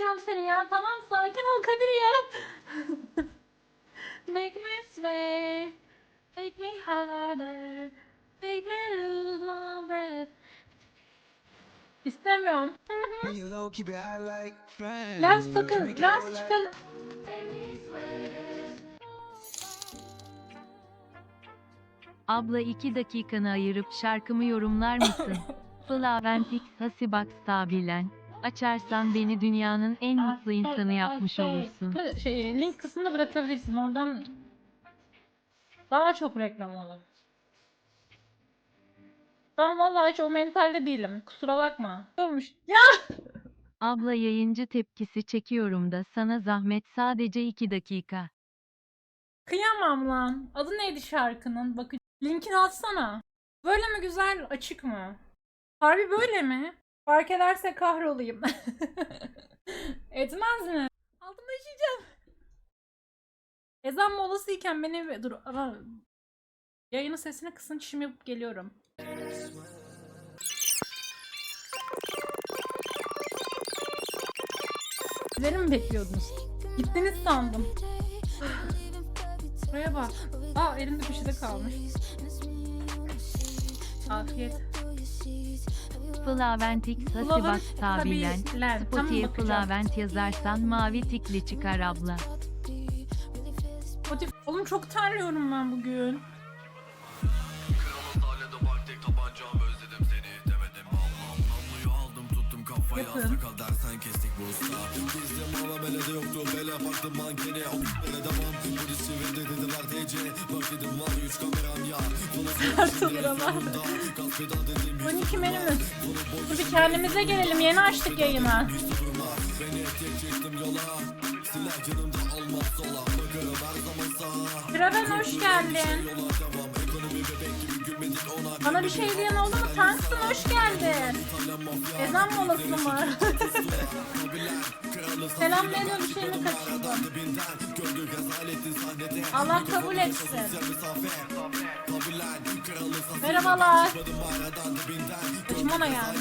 döveceğim seni ya. Tamam sakin ol Kadir ya. Make me sway. Make me harder. Make me lose my breath. İstemiyorum. Lens takın. Lens çıkın. Abla iki dakikanı ayırıp şarkımı yorumlar mısın? Flaventix Hasibax Stabilen. Açarsan beni dünyanın en mutlu insanı yapmış Şey, olursun. Şey, link kısmında bırakabilirsin. Oradan daha çok reklam olur. Ben vallahi hiç o mentalde değilim. Kusura bakma. Olmuş. Ya Abla yayıncı tepkisi çekiyorum da sana zahmet sadece iki dakika. kıyamam lan. Adı neydi şarkının? Bakın linkini atsana. Böyle mi güzel, açık mı? Harbi böyle mi? Fark ederse kahrolayım. Etmez mi? Altıma işeyeceğim. Ezan molasıyken beni... Dur ama... Yayının sesini kısın çişimi yapıp geliyorum. Sizleri mi bekliyordunuz? Gittiniz sandım. Buraya bak. Aa elimde köşede kalmış. Afiyet. Stabilen. Stabilen. Tam Spotify bakacağım. Flavent yazarsan mavi tikli çıkar abla. Oğlum çok terliyorum ben bugün. Gasp eden dedim 12 menümüz. Bir kendimize gelelim. Yeni açtık yayını. Silah yanımda olmaz sola Bakarım her zaman sağa Traven hoş geldin. Bana bir şey diyen oldu mu? Tanksın hoş geldin. Ezan molası mı? Selam veriyorum bir şeyini kaçırdım. Allah kabul etsin. Merhabalar. Kaçmana yani.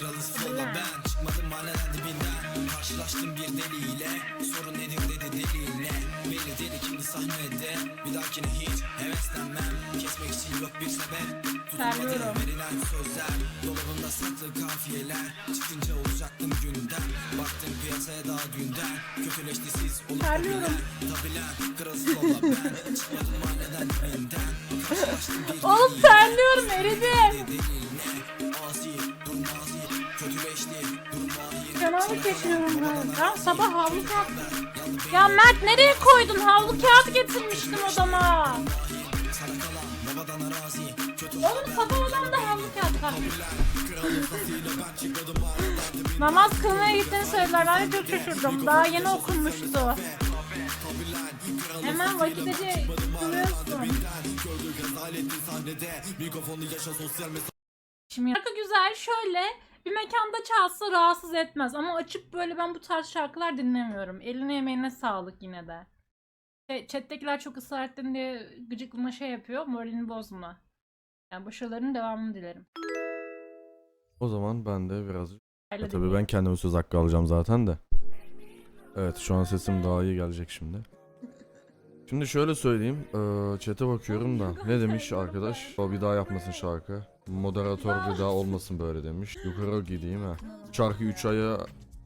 Kralısı olan ben Çıkmadım mahalleden dibinden Karşılaştım bir deliyle Sorun nedir dedi deli sahnede Bir dahakine hiç heveslenmem. Kesmek için yok bir sebep. Terliyorum. verilen sözler. Dolabımda saklı kafiyeler. Çıkınca olacaktım günden. Baktım piyasaya daha dünden. Kötüleşti siz olup Terliyorum. Tabilen kralısı olan ben. Çıkmadım mahalleden dibinden Karşılaştım bir Oğlum terliyorum ben. Sabah havlu kağıt... Ya Mert nereye koydun? Havlu kağıt getirmiştim odama. Oğlum sabah odamda havlu kağıt kalmış. Namaz kılmaya gittiğini söylediler. De çok şaşırdım. Daha yeni okunmuştu. Hemen vakitece kılıyorsun. Şimdi şarkı güzel şöyle bir mekanda çalsa rahatsız etmez ama açıp böyle ben bu tarz şarkılar dinlemiyorum. Eline emeğine sağlık yine de. Şey, chat'tekiler çok ısrar ettin diye gıcıklığına şey yapıyor. Moralini bozma. Yani başarılarının devamını dilerim. O zaman ben de. Öyle E, tabii ben kendime söz hakkı alacağım zaten de. Evet şu an sesim daha iyi gelecek şimdi. Şimdi şöyle söyleyeyim. Eee chat'e bakıyorum da. Ne demiş arkadaş? O bir daha yapmasın şarkı. Moderatör bir daha olmasın böyle demiş. Yukarı gideyim ha. Şarkı 3 aya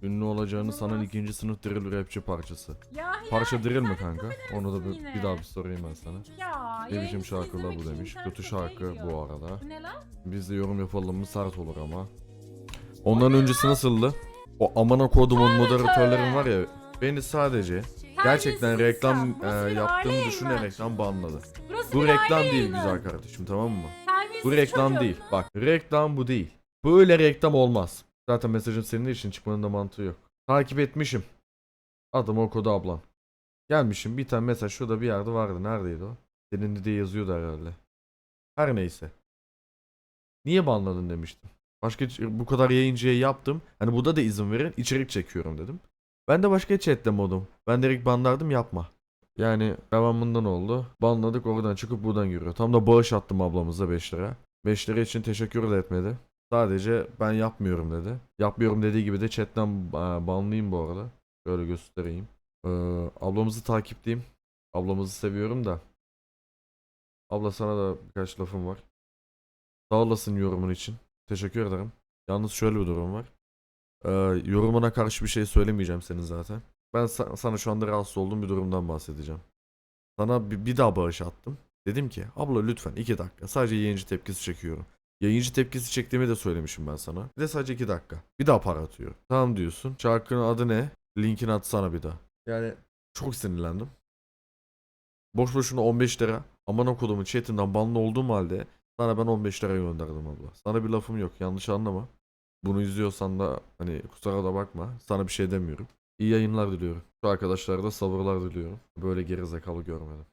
ünlü olacağını sanan ikinci sınıf drill rapçi parçası. Ya, Parça drill mi kanka? Onu da bir, bir daha bir sorayım ben sana. Ya, Ne biçim şarkılar bu demiş. Kötü şarkı bu arada. Bu ne lan? Biz de yorum yapalım mı sert olur ama. Ondan öncesi nasıldı? O amana kodumun moderatörlerin var ya beni sadece gerçekten reklam e, yaptığımı düşünerekten banladı. Bu reklam değil güzel kardeşim tamam mı? Bu reklam değil. Bak reklam bu değil. Böyle reklam olmaz. Zaten mesajım senin için çıkmanın da mantığı yok. Takip etmişim. Adım o kodu ablan. Gelmişim bir tane mesaj şurada bir yerde vardı. Neredeydi o? Senin de diye yazıyordu herhalde. Her neyse. Niye banladın demiştim. Başka bu kadar yayıncıya yaptım. Hani burada da izin verin içerik çekiyorum dedim. Ben de başka chatte modum. Ben direkt banlardım yapma. Yani devamından oldu. Banladık oradan çıkıp buradan giriyor. Tam da bağış attım ablamıza 5 lira. 5 lira için teşekkür de etmedi. Sadece ben yapmıyorum dedi. Yapmıyorum dediği gibi de chatten banlıyım bu arada. Şöyle göstereyim. Ee, ablamızı takipteyim. Ablamızı seviyorum da. Abla sana da birkaç lafım var. Sağ olasın yorumun için. Teşekkür ederim. Yalnız şöyle bir durum var. Ee, yorumuna karşı bir şey söylemeyeceğim senin zaten. Ben sa- sana şu anda rahatsız olduğum bir durumdan bahsedeceğim. Sana bir, daha bağış attım. Dedim ki abla lütfen 2 dakika sadece yayıncı tepkisi çekiyorum. Yayıncı tepkisi çektiğimi de söylemişim ben sana. Bir de sadece 2 dakika. Bir daha para atıyor. Tamam diyorsun. Şarkının adı ne? Linkini atsana bir daha. Yani çok sinirlendim. Boş boşuna 15 lira. Aman okudumun chatinden banlı olduğum halde sana ben 15 lira gönderdim abla. Sana bir lafım yok yanlış anlama. Bunu izliyorsan da hani kusura da bakma. Sana bir şey demiyorum. İyi yayınlar diliyorum. Şu arkadaşlara da sabırlar diliyorum. Böyle gerizekalı görmedim.